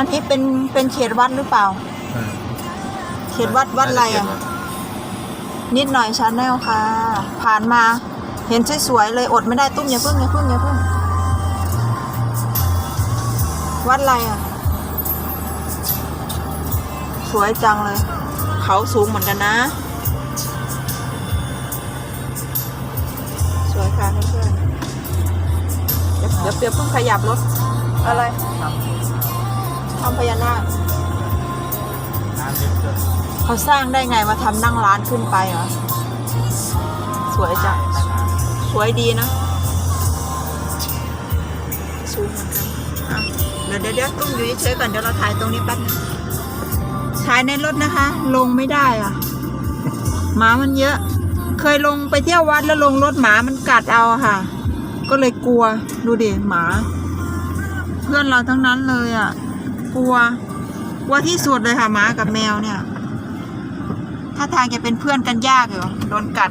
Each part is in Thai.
อันนี้เป็นเป็นเขตวัดหรือเปล่าเออเขตวัดวัดอะไรอะ นิดหน่อยชาแนลค่ะ ผ่านมาเห็นสวยๆเลยอดไม่ได้ตุ้มอย่าพึ่งอย่าพึ่งอย่าพึ่งวัดอะไรอะ สวยจังเลย เขาสูงเหมือนกันนะ สวยค่ะเพื่อนๆเดี๋ยวเดี๋ยวเปียบเพิ่งขยับรถอะไร ทำพญานาคน้ำเล็กด้วยเขาสร้างได้ไงมาทำนั่งร้านขึ้นไปเหรอ สวยจัง สวยดีนะสูงเหมือนกันอะเดี๋ยวเดี๋ยวเดี๋ยวตุ้มอยู่เฉยๆก่อนเดี๋ยวเราถ่ายตรงนี้แป๊บนึงถ่ายในรถนะคะ ลงไม่ได้อะหมามันเยอะ เคยลงไปเที่ยววัดแล้วลงรถหมามันกัดเอาอะค่ะ ก็เลยกลัว ดูดิหมา เพื่อนเราทั้งนั้นเลยอะ กลัว กลัวที่สุดเลยค่ะหมากับแมวเนี่ย ถ้าทางจะเป็นเพื่อนกันยากอยู่โดนกัด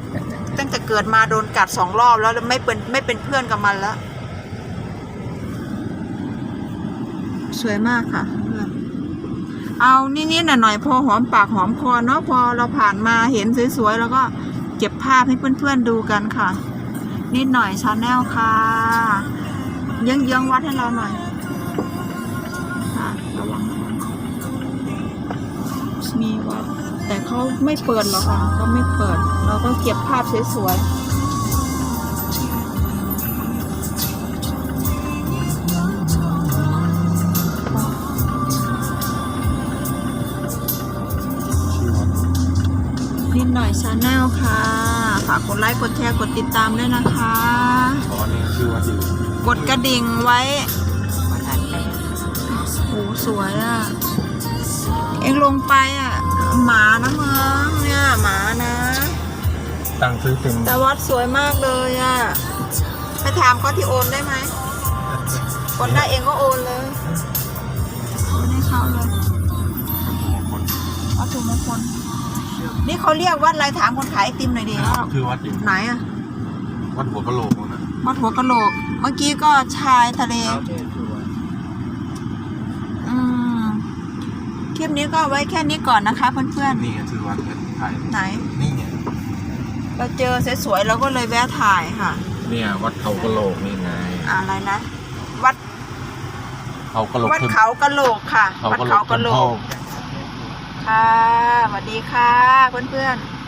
ตั้งแต่เกิดมาโดนกัดสองรอบแล้วแล้วไม่เป็นไม่เป็นเพื่อนกับมันแล้ว สวยมากค่ะเพื่อนเอานิดๆหน่อยๆพอหอมปากหอมคอเนาะพอเราผ่านมาเห็นสวยๆแล้วก็เก็บภาพให้เพื่อนๆดูกันค่ะ นิดหน่อยชาแนลค่ะเยื้องวัดให้เราหน่อย แต่เขาไม่เปิดหรอกค่ะเขาไม่เปิด เราก็เก็บภาพสวยๆนิดหน่อยชาแนลค่ะ ฝากกดไลค์ กดแชร์ กดติดตามด้วยนะคะอ๋อนี่ชื่อว่าอยู่กดกระดิ่งไว้โอ้สวยอะ เอ็งลงไปอะ หมานะเมืองเนี่ยหมานะ ตั้งซื้อเป็นแต่วัดสวยมากเลยอะไปถามเขาที่โอนได้ไหมกดได้เองก็โอนเลยโอนให้เขาเลยวัตถุมงคลนี่เขาเรียกวัดอะไรถามคนขายไอติมหน่อยดิว่าชื่อวัดอยู่ไหนอะวัดหัวกะโหลกนะวัดหัวกะโหลก เมื่อกี้ก็ชายทะเล อืม ค ลิปนี้ก็ไว้แค่นี้ก่อนนะคะเพื่อนนี่ไงชื่อวัดเนี่ยถ่ายๆ ไหน นี่ไงเราเจอสวยๆเราก็เลยแวะถ่ายค่ะ เนี่ยวัดเขากะโหลกนี่ไงอะไรนะ วัดเขากะโหลกวัดเพิ่มเขากะโหลกค่ะเขาวัดกะโหลเขากกะโหลเพิ่มกค่ะสวัสดีค่ะเพื่อนๆ